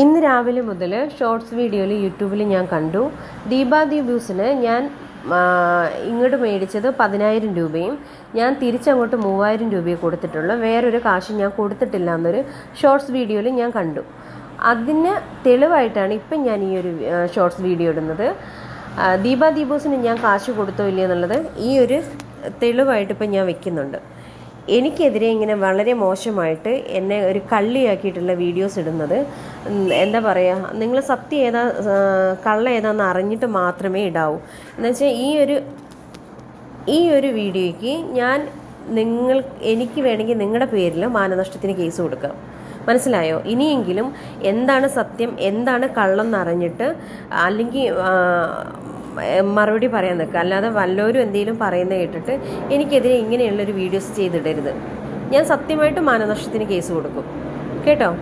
ഇന്ന് രാവിലെ മുതൽ ഷോർട്സ് വീഡിയോയിൽ യൂട്യൂബിൽ ഞാൻ കണ്ടു. ദീപ ബ്യൂസിന് ഞാൻ ഇങ്ങോട്ട് മേടിച്ചത് പതിനായിരം രൂപയും ഞാൻ തിരിച്ചങ്ങോട്ട് മൂവായിരം രൂപയെ കൊടുത്തിട്ടുള്ളൂ. വേറൊരു കാശ് ഞാൻ കൊടുത്തിട്ടില്ല എന്നൊരു ഷോർട്സ് വീഡിയോയിൽ ഞാൻ കണ്ടു. അതിന് തെളിവായിട്ടാണ് ഇപ്പം ഞാൻ ഈ ഒരു ഷോർട്സ് വീഡിയോ ഇടുന്നത്. ആ, ബ്യൂസിന് ഞാൻ കാശ് കൊടുത്തോ ഇല്ലയോ എന്നുള്ളത് ഈ ഒരു തെളിവായിട്ട് ഇപ്പം ഞാൻ വെക്കുന്നുണ്ട്. എനിക്കെതിരെ ഇങ്ങനെ വളരെ മോശമായിട്ട് എന്നെ ഒരു കള്ളിയാക്കിയിട്ടുള്ള വീഡിയോസ് ഇടുന്നത്. എന്താ പറയുക നിങ്ങൾ സത്യം ഏതാ കള്ള ഏതാന്ന് അറിഞ്ഞിട്ട് മാത്രമേ ഇടാവൂ. എന്നുവെച്ചാൽ ഈ ഒരു ഈ ഒരു വീഡിയോയ്ക്ക് ഞാൻ നിങ്ങൾ എനിക്ക് വേണമെങ്കിൽ നിങ്ങളുടെ പേരിൽ മാനനഷ്ടത്തിന് കേസ് കൊടുക്കാം. മനസ്സിലായോ? ഇനിയെങ്കിലും എന്താണ് സത്യം എന്താണ് കള്ളം എന്നറിഞ്ഞിട്ട് അല്ലെങ്കിൽ മറുപടി പറയാൻ നിൽക്കുക. അല്ലാതെ വല്ലവരും എന്തെങ്കിലും പറയുന്നത് കേട്ടിട്ട് എനിക്കെതിരെ ഇങ്ങനെയുള്ളൊരു വീഡിയോസ് ചെയ്തിടരുത്. ഞാൻ സത്യമായിട്ട് മാനനഷ്ടത്തിന് കേസ് കൊടുക്കും. കേട്ടോ?